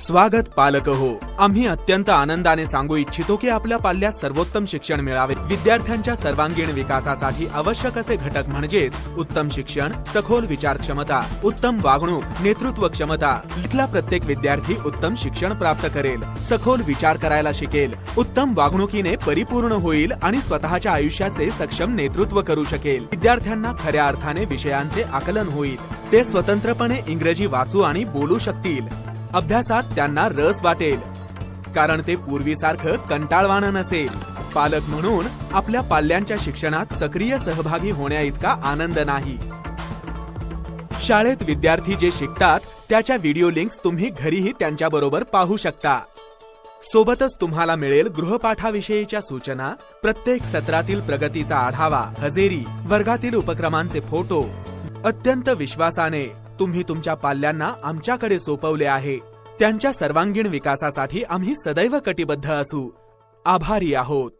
स्वागत पालक हो. आम्ही अत्यंत आनंदाने सांगू इच्छितो की आपल्या पाल्यात सर्वोत्तम शिक्षण मिळावे. विद्यार्थ्यांच्या सर्वांगीण विकासासाठी आवश्यक असे घटक म्हणजेच उत्तम शिक्षण सखोल विचार क्षमता उत्तम वागणूक नेतृत्व क्षमता. इथला प्रत्येक विद्यार्थी उत्तम शिक्षण प्राप्त करेल सखोल विचार करायला शिकेल उत्तम वागणुकीने परिपूर्ण होईल आणि स्वतःच्या आयुष्याचे सक्षम नेतृत्व करू शकेल. विद्यार्थ्यांना खऱ्या अर्थाने विषयांचे आकलन होईल. ते स्वतंत्रपणे इंग्रजी वाचू आणि बोलू शकतील. अभ्यासात त्यांना रस वाटेल. कारण ते पूर्वीसारखं कंटाळवाणं नसेल. पालक म्हणून आपल्या पाल्यांच्या शिक्षणात सक्रिय सहभागी होण्या इतका आनंद नाही. शाळेत विद्यार्थी जे शिकतात त्याच्या व्हिडिओ लिंक्स तुम्ही घरीही त्यांच्याबरोबर पाहू शकता. सोबतच तुम्हाला मिळेल गृहपाठाविषयीच्या सूचना प्रत्येक सत्रातील प्रगतीचा आढावा हजेरी वर्गातील उपक्रमांचे फोटो. अत्यंत विश्वासाने तुम्ही तुमच्या पाल्यांना आमच्याकडे सोपवले आहे. त्यांच्या सर्वांगीण विकासासाठी आम्ही सदैव कटिबद्ध असू. आभारी आहोत.